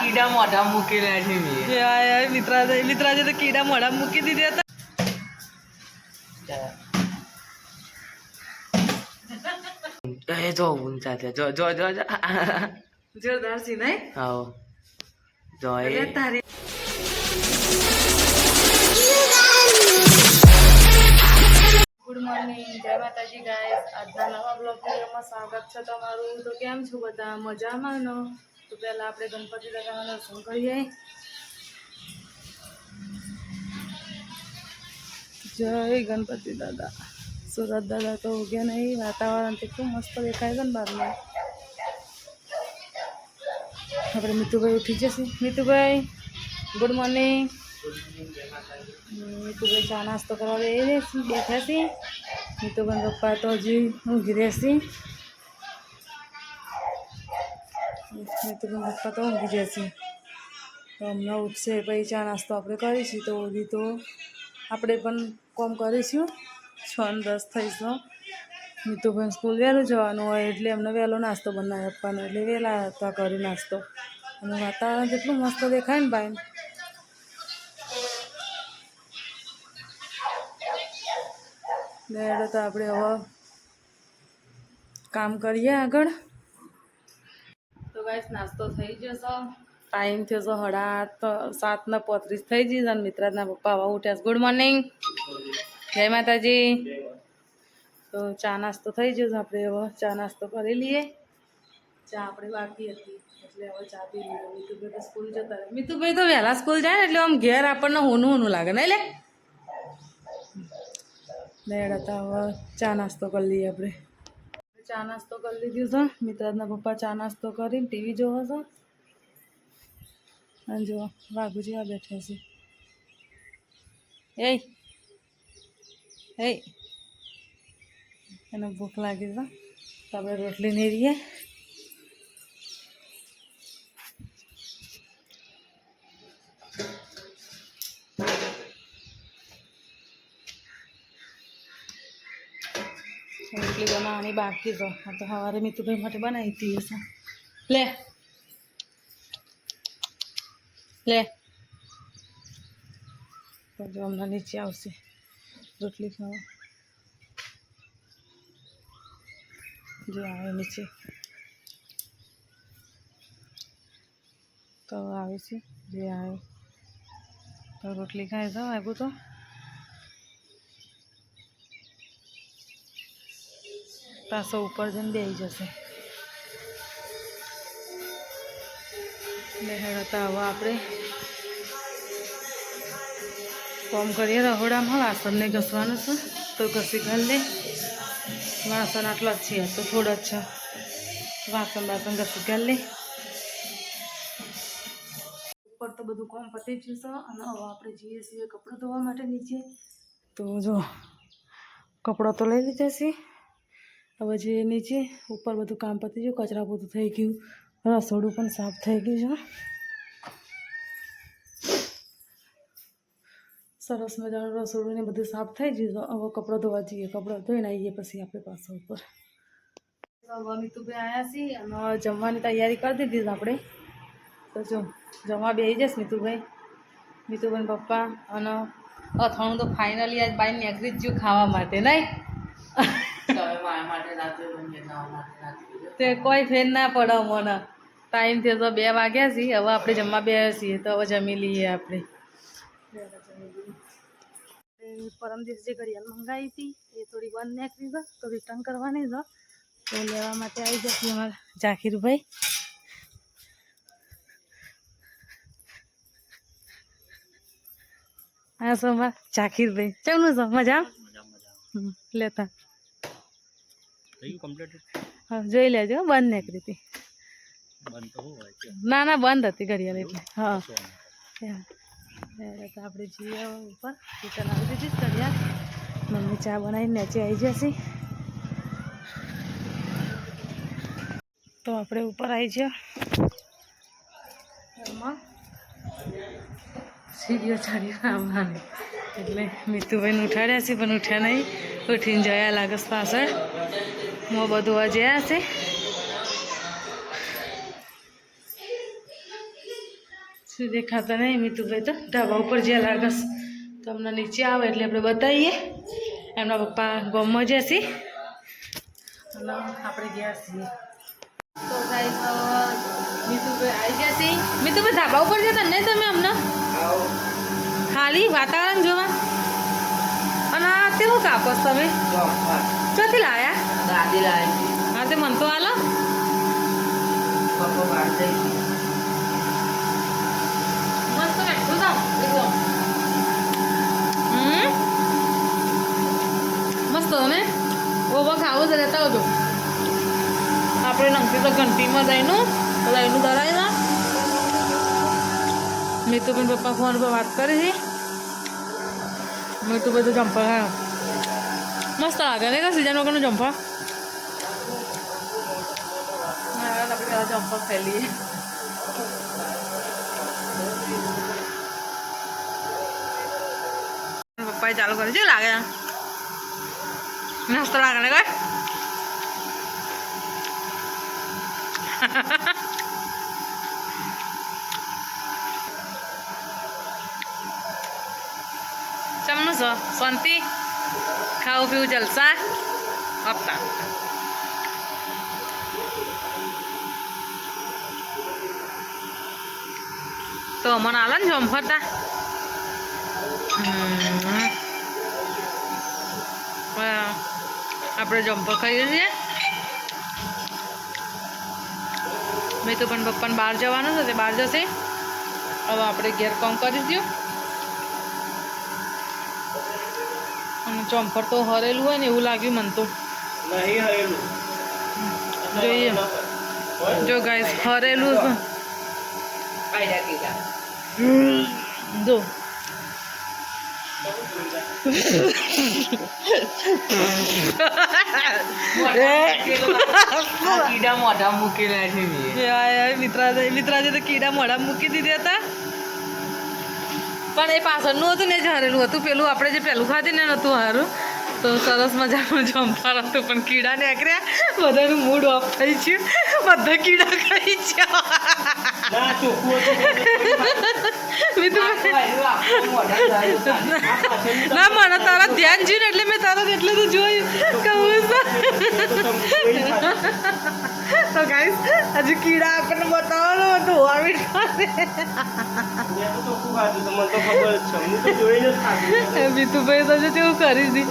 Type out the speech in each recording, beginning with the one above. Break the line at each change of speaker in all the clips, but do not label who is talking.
કીડા મોઢા મૂકેલા છે મેં
મિત્રાજે મિત્રાજે તો કીડા મોઢા મૂકી દીધા હતા
એ જો ઊંચા છે જો જો જો જો
જોરદાર સી નહીં?
હા જો એ
તારી મોર્નિંગ જય માતાજી ગાઈસ આજના નવા બ્લોગ વિડીયોમાં સ્વાગત છે તમારું. તો કેમ છો બધા? મજામાં નો? તો પહેલા આપણે ગણપતિ દાદાના દર્શન કરીએ. જય ગણપતિ દાદા. સુરત દાદા તો ઉગ્યા નહીં. વાતાવરણ કેટલું મસ્ત દેખાય છે ને બહારમાં. આપણે મિતુભાઈ ઉઠી જશે. મિતુભાઈ ગુડ મોર્નિંગ મિતુભાઈ ચા નાસ્તો કરવા બે રહેશે બેઠા છે. મિતુભાઈ પપ્પા તો હજી ઊંઘી રહેશે મિતુભાઈ પપ્પા તો ઊંઘી જશે તો હમણાં ઉઠશે પછી ચા નાસ્તો આપણે કરીશું તો ઓલી તો આપણે પણ કોમ કરીશું છ ને દસ થઈશું મિતુભાઈ સ્કૂલ વહેલું જવાનું હોય એટલે એમને વહેલો નાસ્તો બનાવી આપવાનો એટલે વહેલા હતા કરી નાસ્તો અને વાતાવરણ જેટલું મસ્ત દેખાય ને ભાઈ લેડો તો આપણે હવે કામ કરીએ આગળ. તો ગાઈસ નાસ્તો થઈ જશે. ટાઈમ થયો છે હડા આઠ સાત ને પોત્રીસ થઈ જશે અને મિત્રાજના પપ્પા આવા ઉઠ્યા ગુડ મોર્નિંગ જય માતાજી. તો ચા નાસ્તો થઈ જશે આપણે હવે ચા નાસ્તો કરી લઈએ. ચા આપણે બાકી હતી. એટલે હવે ચા પી લઈએ. મિતુભાઈ તો સ્કૂલ જતા મિતુભાઈ તો વહેલા સ્કૂલ જાય ને એટલે આમ ઘેર આપણને હોનું હોનું લાગે. ને લે? લેડ હતા, હવે ચા નાસ્તો કરી લઈએ આપણે. ચા નાસ્તો કરી લીધું છે. મિત્રાજના પપ્પા ચા નાસ્તો કરીને ટીવી જોવો છે. અને જો વાઘુજી આ બેઠા છે. એ એ એને ભૂખ લાગી છે. તો આપણે રોટલી નહીં રહીએ રોટલી બનાવવાની બાકી તો. આ તો સવારે મિતુભાઈ માટે બનાવી હતી હશે લે. લે. તો જો હમણાં નીચે આવશે. રોટલી ખાવા. જો આવે નીચે. તો આવે છે. જે આવે તો રોટલી ખાય છે આવ્યું તો. પાછો ઉપર જઈને બેસી જશે. એટલે હેડતા હવે આપણે કોમ કરીએ રહોડામાં. વાસણને ઘસવાનું છે. તો ઘસી ખાઈ લે. વાસણ આટલા જ છે, તો થોડા જ છે. વાસણ વાસણ ઘસી ખાઈ લે. ઉપર તો બધું કોમ પતી જ છે અને હવે આપણે જઈએ છીએ કપડાં ધોવા માટે નીચે. તો જો, કપડાં તો લઈ લીધા છે. હવે જે નીચે ઉપર બધું કામ પતી ગયું, કચરા બધું થઈ ગયું. રસોડું પણ સાફ થઈ ગયું છે. સરસ મજાનું રસોડું ને બધું સાફ થઈ ગયું છે. હવે કપડાં ધોવા જઈએ, કપડાં ધોઈને આવીએ પછી આપણે પાછા ઉપર. હવે મિતુભાઈ આવ્યા છીએ અને જમવાની તૈયારી કરી દીધી આપણે. તો જો, જમવા બેસી જઈશ મિતુભાઈ. મિતુભાઈ પપ્પા અને અથાણું તો ફાઇનલી આજ બાઈ નીકળી જ ગયું ખાવા માટે, નહીં
તમે મારા માટે રાત્રે બની જવા માટે રાત્રે
તે કોઈ ફેર ના પડે મને ટાઈમ થયો તો બે વાગ્યા છીએ હવે આપણે જમવા બે છીએ તો હવે જમી લઈએ આપણે. પરમ દિવસ જે ઘડિયાળ મંગાવી હતી એ થોડી બંધ નાખી દો તો રિટર્ન કરવાની દો તો લેવા માટે આવી જશે અમારા ઝાકીરભાઈ હા સો અમારા ઝાકીરભાઈ કેમનું છો? મજા લેતા. હા જોઈ લેજો બંધ નીકળી હતી. ના ના બંધ હતી ઘડિયાળ એટલે. હા. તો આપણે જઈએ ઉપર. કિચન આવી દીધી ઘડિયાળ મમ્મી ચા બનાવીને નીચે આવી જશે. તો આપણે ઉપર આવી ગયા એમાં સીડીઓ ચડી આવવાની. એટલે મિતુભાઈને ઉઠાડ્યા છે પણ ઉઠ્યા નહીં. ઉઠીને જયા લાગસ પાછળ. મો બધું જયા છે. શું દેખાતા નહીં મિતુભાઈ તો? ધાબા ઉપર જ્યાં લાગસ તમને નીચે આવે એટલે આપણે બતાવીએ. એમના પપ્પા ગમમાં જશે અને આપણે ગયા છીએ. તો ગાઈસ મિતુભાઈ આવી ગયા છે. મિતુભાઈ ધાબા ઉપર જતા નહીં તમે અમને ખાલી વાતાવરણ જોવા? અને આ તે શું તમે? ક્યાંથી લાયા?
દાદી લાવી
હા તે મન તો હાલો
પપ્પા બહાર જઈ
મસ્ત બેઠું જાઓ એકદમ મસ્ત ને ઓવા ખાવું જ રહેતા હોજો આપણે નંગતી તો ઘંટીમાં જઈનું પેલા એનું ધરાય મેં તો પણ પપ્પા ફોન પર વાત કરી છે મેં તો બધું હા મસ્ત લાગે ને કે સિઝન વગરનું જંપર હા આપણે પેલા જંપર ખાઈ લઈએ પપ્પાએ ચાલુ કર્યું છે લાગે મસ્ત લાગે ને કઈ ચમનું છો શાંતિ ખાવું પીવું જલસા હપ્તા તો મને આલે ને જમફરતા હમ. હા. આપણે જમ્પર ખાઈએ છીએ મેં તો પણ પપ્પાને બહાર જવાનું છે તે બહાર જશે. હવે આપણે ઘેર કામ કરી દઉં અને ચંપર તો હરેલું હોય ને એવું લાગ્યું મને તો. જોઈએ. જો ગાઈસ હરેલું છે. જો
કીડા મોઢા મૂકેલા છે
મિત્રાજે મિત્રાજે તો કીડા મોઢા મૂકી દીધા હતા પણ એ પાછળનું હતું ને જ હારેલું હતું પેલું આપણે જે પેલું ખાધી ને નહોતું હારું તો સરસ મજાનું જમવાનું હતું. પણ કીડા નીકળ્યા. બધાનું મૂડ ઓફ થઈ ગયું. બધા કીડા ખાઈ ગયા.
ના ચોખ્ખું હતું.
ના મને તારા ધ્યાન જીવ એટલે મેં તારા એટલે તો જોયું. કહું તો ગાઈસ હજુ કીડા આપણને બતાવવાનો હતો બીતુભાઈ તો જો કેવું કરી દી.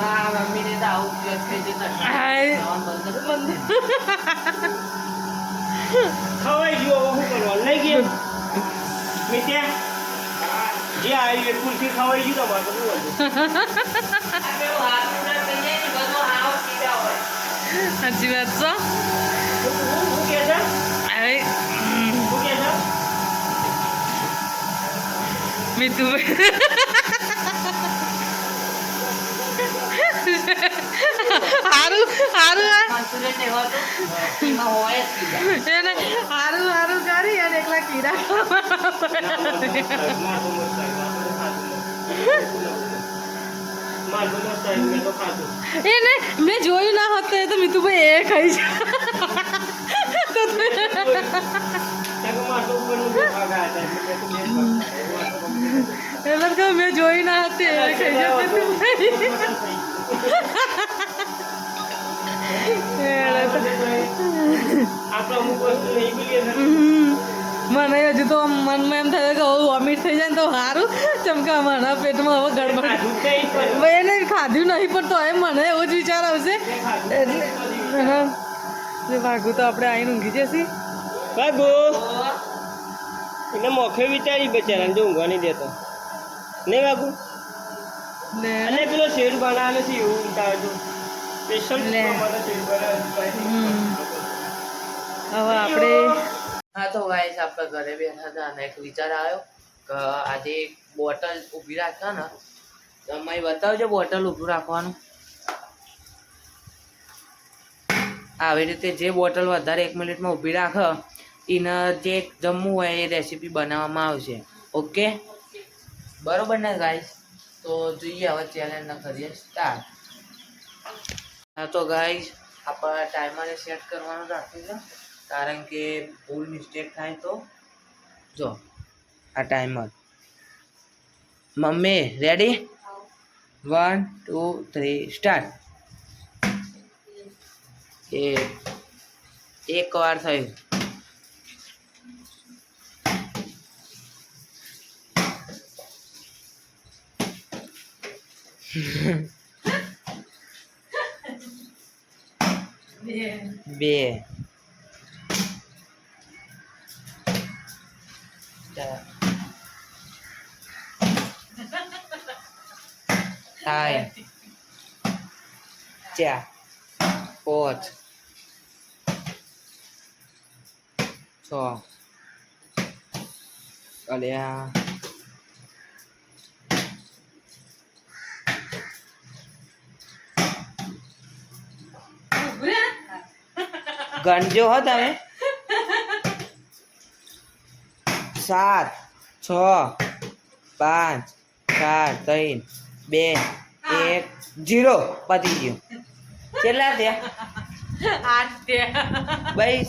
હા મમ્મીને તો આવું
ખવાઈ ગયો શું કરવાનું? લઈ ગયો મિત્યા જે આવી ખુરશી ખવાઈ ગયું તમારે તો શું
સાચી વાત છો.
શું છે?
હાય.
શું કહે છે
મીતુભાઈ હારું હારું એને હારું હારું કરી અને એકલા
આવ્યું મેં
એને જોયું ના હોત તો મીતુભાઈ એ ખાઈ છે
મેં
જોઈ ના હતી ખાઈ જાય મીતુભાઈ એટલે તો
આપણે અમુક વસ્તુ નહીં બોલીએ ને
હમ. મને હજુ તો મનમાં એમ થાય કે હવે વોમિટ થઈ જાય ને તો સારું. ચમકા મારા પેટમાં હવે ગડબડ. ભાઈ એને ખાધું નહીં પણ તો એ મને એવો જ વિચાર આવશે. એટલે હા. તો આપણે આવીને ઊંઘી જશે
ભાગો. એને મોખે વિચારી બચારાને જો ઊંઘવા નહીં દેતો. નહીં બાબુ
ને.
અને પેલો શેર બનાવેલો છે એવું ઉતારે તો સ્પેશિયલ
લે.
માટે શેર બનાવેલો
હમ. હવે આપણે
હા તો ગાઈસ આપણે ઘરે બેઠા હતા અને એક વિચાર આવ્યો કે આજે એક બોટલ ઊભી રાખતા ને તો બતાવજો બોટલ ઊભું રાખવાનું. આવી રીતે જે બોટલ વધારે એક મિનિટમાં ઊભી રાખે એને જે જમવું હોય એ રેસીપી બનાવવામાં આવશે. ઓકે બરોબર ને ગાઈસ તો જોઈએ હવે ચેલેન્જ કરીએ સ્ટાર્ટ હા તો ગાઈસ આપણે ટાઈમરે સેટ કરવાનું રાખ્યું છે કારણ કે ભૂલ મિસ્ટેક થાય તો જો આ timer mummy ready one two three start એ એક વાર થયું બે. ત્રણ ચાર. પાંચ. છ. અલ્યા. ગણજો હો તમે. સાત છ પાંચ ચાર ત્રણ બે એક જીરો. પતી ગયું. કેટલા થયા?
આઠ થયા.
ભાઈ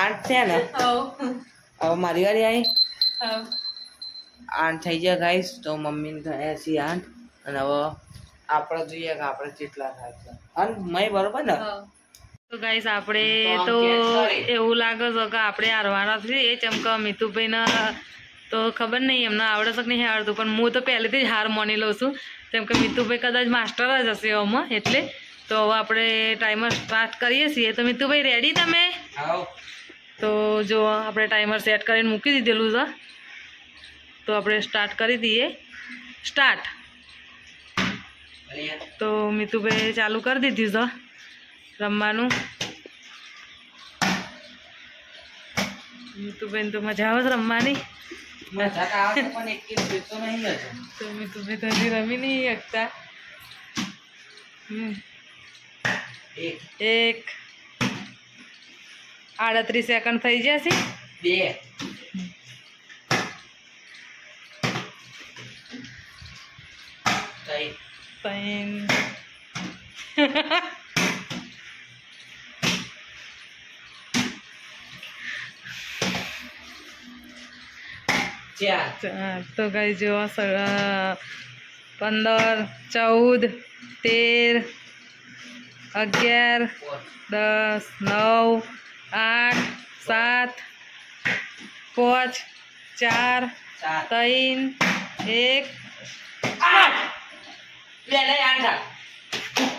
આઠ થયા ને? હવે. મારી વારી આવી? આઠ થઈ ગયા ગાઈશ તો મમ્મીને થયા છે આઠ. અને હવે આપણે જોઈએ કે આપણે કેટલા થાય છે. અને મય બરોબર ને?
તો ગાઈસ આપણે
તો.
એવું લાગે છે કે આપણે હારવાના છીએ. એ ચમકા મિતુભાઈને તો ખબર નહીં એમને આવડે છે કે નહીં આવડતું પણ હું તો પહેલેથી જ હાર માની લઉં છું. કેમ કે મિતુભાઈ કદાચ માસ્ટર જ હશે એમાં એટલે તો હવે આપણે ટાઈમર સ્ટાર્ટ કરીએ છીએ. તો મિતુભાઈ રેડી તમે? તો જો આપણે ટાઈમર સેટ કરીને મૂકી દીધેલું છે. તો આપણે સ્ટાર્ટ કરી દઈએ. સ્ટાર્ટ તો મિતુભાઈ ચાલુ કરી દીધું છે. રમવાનું. મિતુબેન તો મજા આવે રમવાની.
મજા તો આવે પણ એક નહીં હજુ
તો હજી રમી નહીં શકતા.
એક.
આડત્રીસ સેકન્ડ થઈ જશે
બે. ત્રણ. ચાર.
તો ગઈ જુઓ પંદર ચૌદ તેર અગિયાર દસ નવ આઠ સાત પાંચ ચાર ત્રણ એક.
આઠ. આઠ.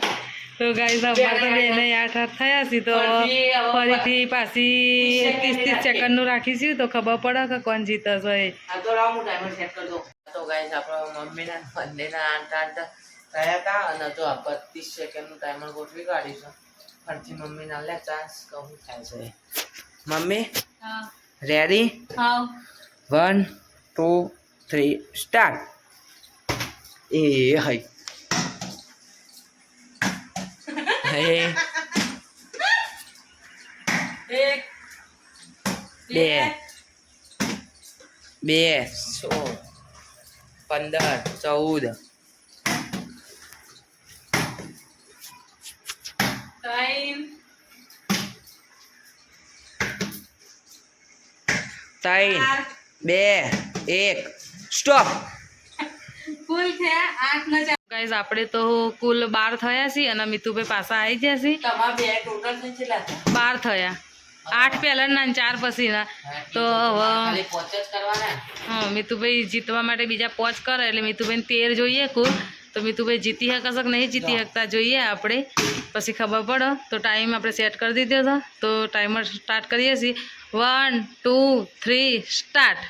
તો ગાઈઝ અમારે તો બે આઠ આઠ થયા છે તો
ફરીથી
પાછી ત્રીસ ત્રીસ સેકન્ડનું રાખીશું. તો ખબર પડે કે કોણ જીતે છે
તો લાવ હું ટાઈમર સેટ કરી દઉં. તો ગાઈસ આપણા મમ્મીના બંનેના આઠ આઠ થયા હતા અને તો આ ત્રીસ સેકન્ડનું ટાઈમર ગોઠવી કાઢીશું. ફરીથી મમ્મીના લે ચાન્સ કહું થાય છે. Mummy
ready
one two three start એ હઈ. હે
એક
બે. બે સો પંદર ચૌદ.
ત્રણ
બે એક. સ્ટોપ
કુલ છે. આઠ ગાઈઝ આપણે તો કુલ બાર થયા છીએ અને મિતુભાઈ પાછા આવી ગયા છે
તમારા બે ટોટલ થઈ કેટલા થયા?
બાર થયા. આઠ પહેલાના અને ચાર પછીના. તો હવે હા મિતુભાઈ જીતવા માટે બીજા પોચ કરે એટલે મિતુભાઈને તેર જોઈએ કુલ. તો મિતુભાઈ જીતી શકશક કે નહીં જીતી શકતા જોઈએ આપણે. પછી ખબર પડે. તો ટાઈમ આપણે સેટ કરી દીધો હતો તો ટાઈમર સ્ટાર્ટ કરીએ છીએ. વન ટુ થ્રી સ્ટાર્ટ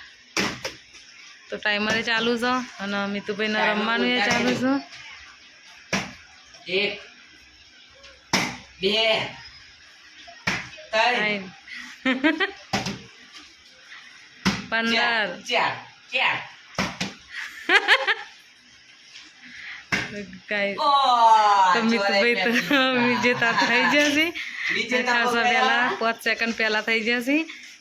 તો ટાઈમરે ચાલુ છે અને મિતુભાઈને રમવાનું એ ચાલુ છે
એક બે ત્રણ.
ત્રણ પંદર.
ચાર ચાર
તો મિતુભાઈ તો વિજેતા થઈ જશે.
પહેલા.
પહેલા પાંચ સેકન્ડ પહેલા થઈ જશે.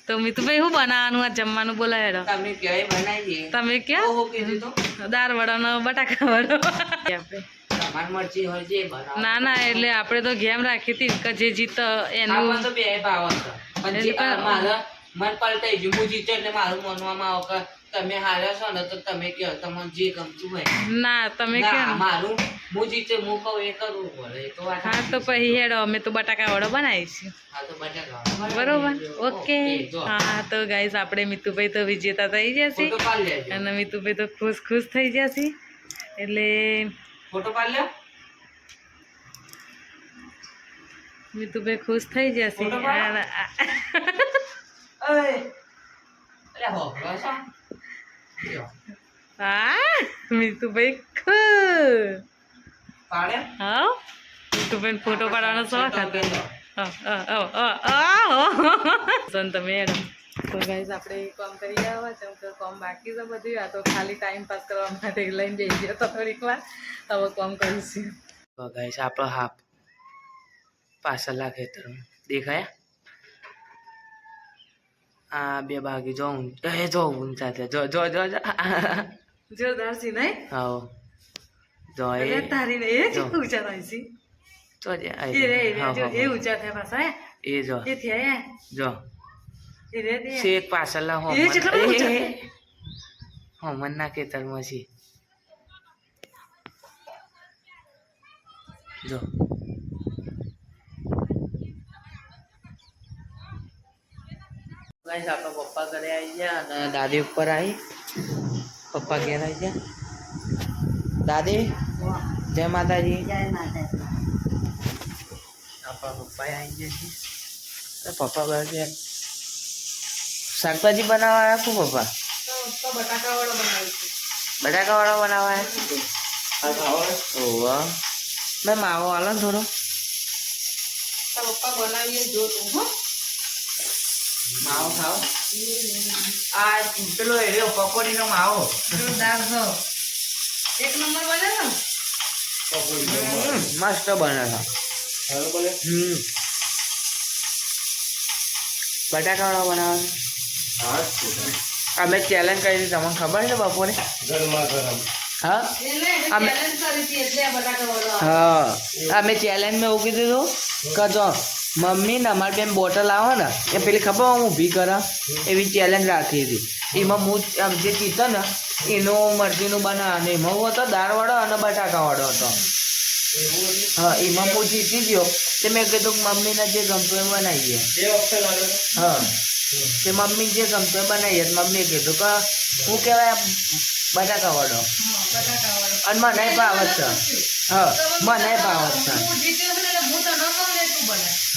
તો મિતુભાઈ શું બનાવવાનું આ જમવાનું બોલાય હેડો
તમે કહેવાય બનાવી દઈએ
તમે ક્યાં? દાળ વડા
નો બટાકા વડો
ના ના એટલે આપણે તો ગેમ રાખી હતી કે જે જીત એનું
તો બે ભાવ હતો. પણ મારા મન પલટાઈ ગયું. હું જીત્યો એટલે મારું માનવામાં આવે તમે હાર્યા છો ને તો તમે કહો તમને જે ગમતું હોય.
ના તમે કે
મારું હું જીતે હું કહું એ કરવું પડે તો
હા તો પછી હેડો અમે તો બટાકા વડો બનાવીશું.
હા તો બટાકા
બરોબર? ઓકે. હા તો ગાઈસ આપણે મિતુભાઈ તો વિજેતા થઈ જશે. અને મિતુભાઈ તો ખુશ ખુશ થઈ જશે. એટલે
ફોટો પાડ લ્યો.
મિતુભાઈ ખુશ થઈ જશે.
અરે.
હા મિતુભાઈ હા મિતુભાઈ ફોટો પાડવાનો શોખ હતો. તમે તો ગાઈઝ આપણે કોમ કરી આવ્યા છે તો કોમ બાકી છે બધું આ તો ખાલી ટાઈમ પાસ કરવા માટે લઈને જઈ ગયો તો થોડીક વાર. હવે કોમ કરીશું.
તો ગાઈસ આપણો હાફ પાછળના ખેતરમાં દેખાયા? આ બે ભાગી જો એ જો ઊંચા થયા. જો જો જો જો.
જોરદાર છે નહીં?
હાઓ જો એ.
તારી ને એ જ ઊંચા થાય છે.
જો જે
એ રે જો એ. ઊંચા થયા પાછા
એ જો.
એ થયા હે?
જો.
એ રે દે
શેક પાછળના
એ કેટલા ઊંચા?
એ, હોમનના ખેતરમાં છે. જો. ગાઈસ આપણા પપ્પા ઘરે આવી ગયા અને દાદી ઉપર આવી. પપ્પા ઘેર આવી ગયા. દાદી જય માતાજી. આપણા પપ્પા આવી ગયા છે. પપ્પા ગયા. શાકભાજી બનાવવા આવ્યા શું પપ્પા?
તો બટાકા વાળો બનાવીશું
બટાકા વાળા બનાવવા ઓવા મેં માવો આલો થોડો.
પપ્પા બનાવીએ જો તું હો.
માવો ખાઓ. આ પેલો એર્યો પકોડીનો માવો.
છો એક નંબર બને ને?
મસ્ત બને છે. હમ. બટાકા વાળા બનાવવાનું અમે ચેલેન્જ કરી હતી તમને ખબર છે બપોરે? હા? અમે ચેલેન્જમાં એવું કીધું હતું કે જો મમ્મી ને અમારી બેન બોટલ આવે ને એ પેલી ખબર હું ઊભી કરે? એવી ચેલેન્જ રાખી હતી. એમાં હું આમ જે જીતો ને એનું મરજીનું બનાવવાનું એમાં હું હતો દાળવાળો અને બટાકાવાળો હતો. હા એમાં હું જીતી ગયો. તે મેં કીધું કે મમ્મીને જે ગમતું એ બનાવીએ. હા. તે મમ્મી જે ગમતું એ બનાવીએ. મમ્મીએ કીધું કે હું કહેવાય બટાકાવાળો.
બટાકા વાળો
અને મને ભાવ જ છે. હા મને ભાવ જ છે.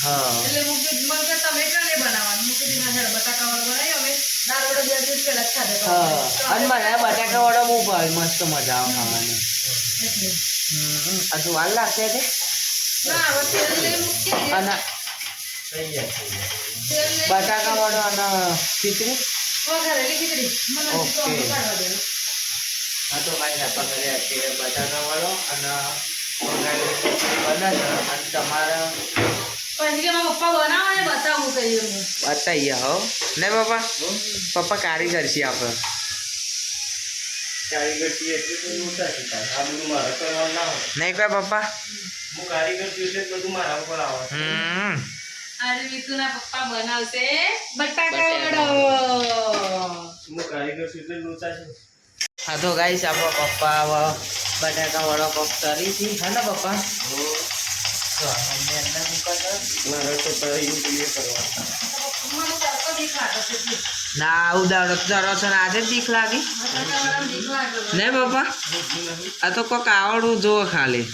હા. એટલે કીધું મને કે તમે એટલે નહીં બનાવવાનું. કીધું ના હેડ બટાકા વાળો બનાવી હવે. દાળ વડે બે દિવસ પહેલા જ ખાધે
અને મને બટાકા વાળો બહુ ભાવે મસ્ત મજા આવે ખાવાની. હજુ વાર લાગશે તે. અને બટાકા વાળો અને ખીચડી? ઓકે. હા તો ભાઈ આપણા અત્યારે બટાકા વાળો અને વઘારેલી ખીચડી બને અને તમારે
પછી મારા પપ્પા બનાવે ને બતાવું કહીએ હું
બતાવીએ હો. ને પપ્પા પપ્પા કારીગર છીએ આપણે. નહીં કોઈ પપ્પા?
હું કારીગર છું એટલે બધું મારા ઉપર આવે
હમ.
આજે મિતુના પપ્પા બનાવશે બટાકા વડો.
હું કારીગર છું એટલે લોચા છે.
હા તો ગાઈશ આપણા પપ્પા બટાકા વડો પપ કરી છે. હે ને પપ્પા? ના તરો છે આજે બીક લાગી. ને બાપા આ તો કોક આવડવું જુઓ ખાલી.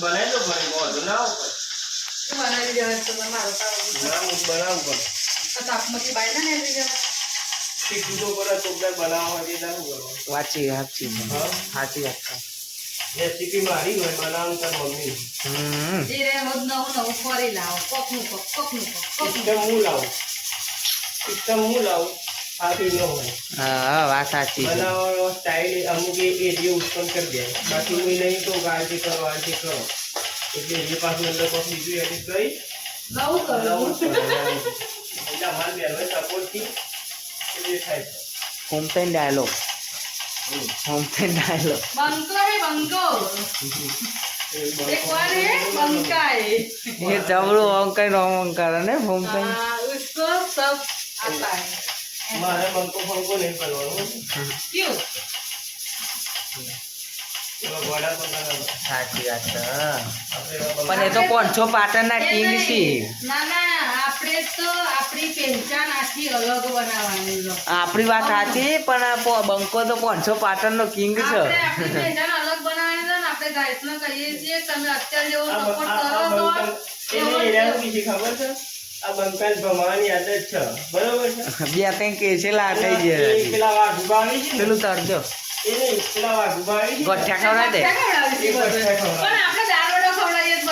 બનાવી દો શીખવું તો પડે ચોકલેટ બનાવવા માટે
વાંચી સાચી છે સાચી વાત છે.
રેસીપી મારી હોય બનાવવાનું તો મમ્મી.
હમ.
રોજ નવું નવું ફરી લાવો કોકનું કોક કોકનું કોક કોકનું
હું લાવું? હું લાવું? સાચી ન હોય.
હા વાત સાચી
બનાવવાનો સ્ટાઇલ અમુક એ એરિયો ઉત્પન્ન કરી દે. બાકી હું નહીં તો ગાળથી કરો આથી કરો. એટલે એ પાછું અંદર કોઈ બીજું એડિટ કરી
નવું
બનાવવું
કરવું
જ એટલે અમારી બહેનોએ સપોર્ટથી એ દેખાય છે
હોમટેન ડાયલોગ
હમ.
હોમટેન ડાયલોગ
બંકો હે બંકો एक और है बंका है
ये जबरू अंकल रॉन्ग अंकल है होमटेन
हाँ, उसको सब आता है
મારે બંકો ફંકો નહીં કરવાનો
क्यों
એવા ગોળા પકડવાના.
સાચી વાત છે
આપણે એવા
પણ એ તો પાંચસો પાટણના
એ
કિંગ છે
નહીં. ના ના આપણે તો આપણી પહેચાન આખી અલગ બનાવવાની
આપણી વાત સાચી પણ બંકો તો પાંચસો પાટણનો કિંગ છે.
પહેચાન અલગ બનાવવાની છે ને આપણે ગાયસને કહીએ છીએ તમે અત્યારે જેવો
આ
સપોર્ટ
આ- આ
કરો તો
બંકલ- એને એના ખબર છે? આ બંકાલ ભમાવાની આદત છે. બરોબર છે?
બે ત્રણ
પેલા વાઘ છે
પેલું તરજો.
પેલા વાઘ
ખવડાવી દે.
પણ આપણે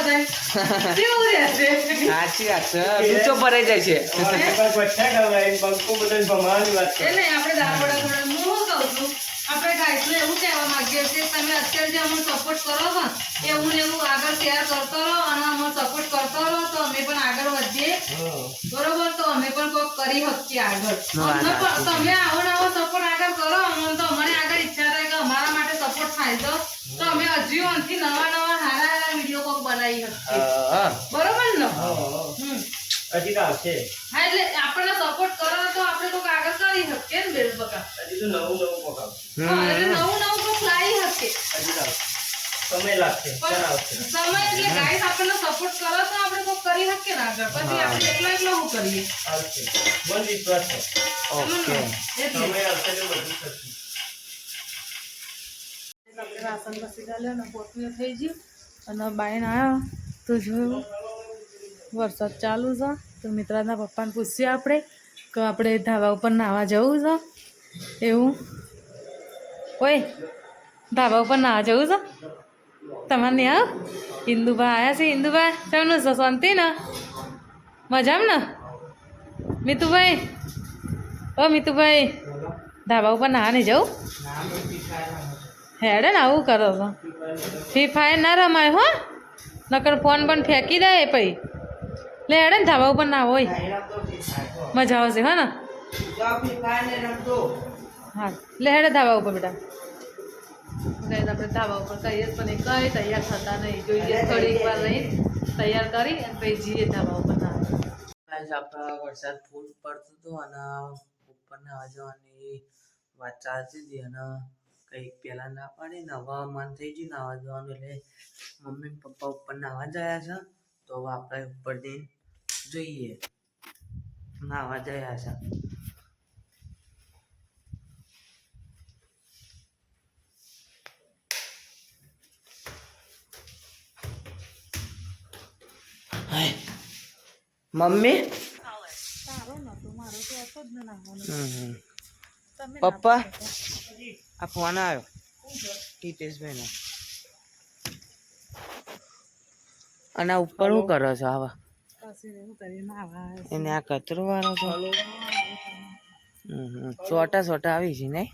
બધાય. કેવું રહેશે
સાચી વાત છે. લૂચો ભરાઈ જાય છે.
અમારા બંકાલ ગોઠિયા ખવડાવે, બંકો બધાને ભમાવાની વાત
એ
કરે.
નહીં આપણે દાળ વડા હું શું કહું છું? આપણે ગાયસને એવું કહેવા માંગીએ છીએ તમે અત્યારે જે અમને સપોર્ટ કરો છો એવું ને એવું આગળ શેર કરતો રહો અને અમને સપોર્ટ કરતો રહો તો અમે પણ આગળ વધીએ. બરોબર? તો અમે પણ કોઈક કરી શકીએ આગળ. પણ તમે આવો ને સપોર્ટ આગળ કરો અમને તો અમારી આગળ ઈચ્છા થાય સપોર્ટ થાય તો? તો અમે હજુ અંતથી નવા નવા સારા વીડિયો કોક બનાવી શકીએ. બરોબર ને?
હા, હા.
હમ.
હજી તો આવશે.
હા એટલે આપણને સપોર્ટ કરો તો આપણે કોક આગળ કરી શકીએ ને બેલ બકા.
હજી તો નવું નવું પકાવશે
હા, એટલે નવું નવું કોક લાવી શકીએ.
હજી તો સમય લાગશે.
સમય એટલે ગાઈસ આપણને સપોર્ટ કરો તો આપણે કોક કરી શકીએ ને આગળ. પછી આપણે એકલા એકલા હું કરીએ.
આવશે. મન વિશ્વાસ છે.
ઓકે
સમય આવશે તો બધું થશે.
રાશન કસી ચાલ્યો ને પોતમીઓ થઈ ગયું. અને બાઈને આવ્યો તો જોયું વરસાદ ચાલુ છે. તો મિત્રાના પપ્પાને પૂછીએ આપણે કે આપણે ધાબા ઉપર નાહવા જવું છે? એવું? ઓય, ધાબા ઉપર નાહવા જવું છે? તમારે નહીં આવ ઇન્દુભાઈ આવ્યા છે. ઇન્દુભાઈ તમને શાંતિ ને. મજામાં ને? મિતુભાઈ, ઓ મિતુભાઈ, ધાબા ઉપર નાહવા નહીં જવું? હેડે ને આવું કરો તો. ફ્રી ફાયર ના રમાય હો. નકર ફોન પણ ફેંકી દે પછી લે હેડે ને ધાબા ઉપર ના હોય. મજા આવશે હો ને. હા, લે હેડે ધાબા ઉપર બેટા. ગઈ આપણે ધાબા ઉપર કહીએ પણ એ કઈ તૈયાર થતા નહીં. જોઈએ થોડીક વાર રહી, તૈયાર કરી અને પછી જઈએ ધાબા ઉપર ના.
આપણા વરસાદ ફૂલ પડતો હતો અને ઉપર નાવા જવાની વાત ચાલતી હતી અને કંઈક પહેલા ના પાડી ને હવે મન થઈ ગયું નાવા જવાનું એટલે મમ્મી પપ્પા ઉપર નાવા જયા છે. તો હવે આપણે ઉપર જઈને જોઈએ. નાવા જયા છે. મમ્મી. પપ્પા? આ ફોન આવ્યો. હિતેશભાઈનો અને ઉપર શું કરો છો આવા એને આ કચરો વાળો છો. ચોટા ચોટા આવી છે નહીં?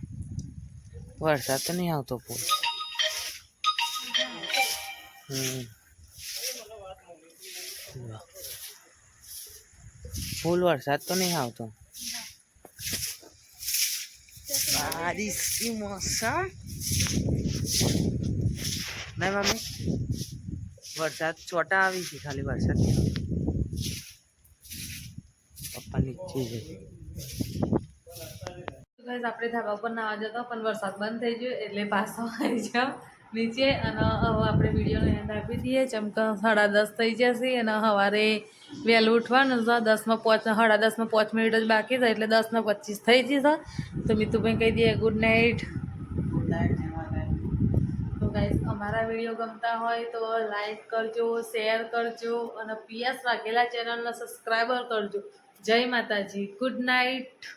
વરસાદ તો નહીં આવતો ફૂલ ફૂલ વરસાદ તો નહીં આવતો. બારીશી મોસમ નહીં મમ્મી વરસાદ ચોટા આવી છે, ખાલી વરસાદ. પપ્પા નીચે છે
આપણે ધાબા ઉપર નાવા જતો, પણ વરસાદ બંધ થઈ ગયો, એટલે પાછો આવી જાઓ. નીચે અને હવે આપણે વિડીયોને એન્ડ આપી દઈએ. ચમકા સાડા દસ થઈ જશે અને સવારે વહેલું ઉઠવાનું છે. દસમાં પાંચ સાડા દસમાં પાંચ મિનિટ જ બાકી છે એટલે દસમાં પચીસ થઈ જશે. તો મિતુભાઈ કહી દઈએ ગુડ નાઇટ તો ગાઈસ અમારા વીડિયો ગમતા હોય તો લાઈક કરજો શેર કરજો અને પીએસ વાઘેલા ચેનલને સબસ્ક્રાઈબર કરજો. જય માતાજી. Good night